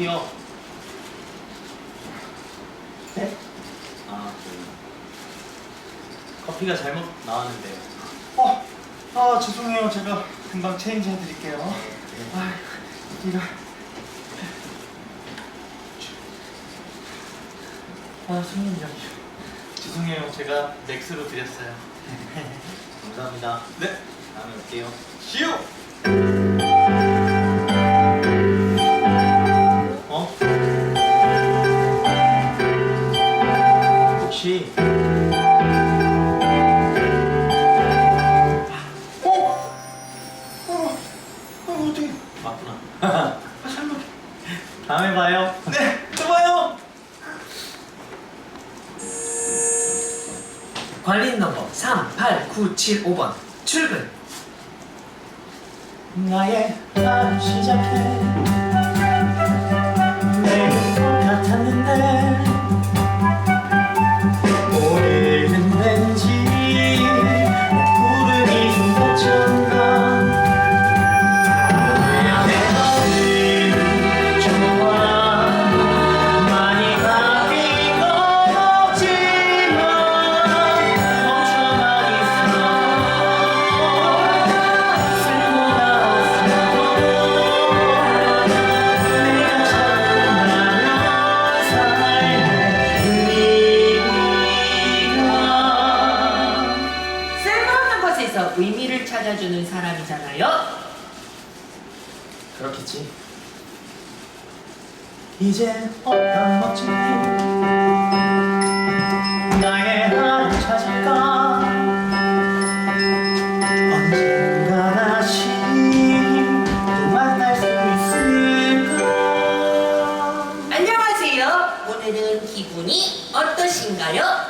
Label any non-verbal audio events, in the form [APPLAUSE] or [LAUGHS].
저기요. 네? 아, 그 커피가 잘못 나왔는데요. 어, 아 죄송해요. 제가 금방 체인지 해드릴게요. 네. 아, 이거. 아 손님 여기. 죄송해요. 제가 맥스로 드렸어요. [LAUGHS] 감사합니다. 네. 다음에 올게요. 시우. 혹시 어? 어? 어 어떻게? 맞구나. 아 잘못. [LAUGHS] 다음에 봐요. 네. 또 봐요. 관리인 넘버 38975번 출근 나의 하루 시작해 속에서 의미를 찾아주는 사람이잖아요. 그렇겠지. 이제 어떤 멋진 나의 나를 찾을까? 어떠신가요?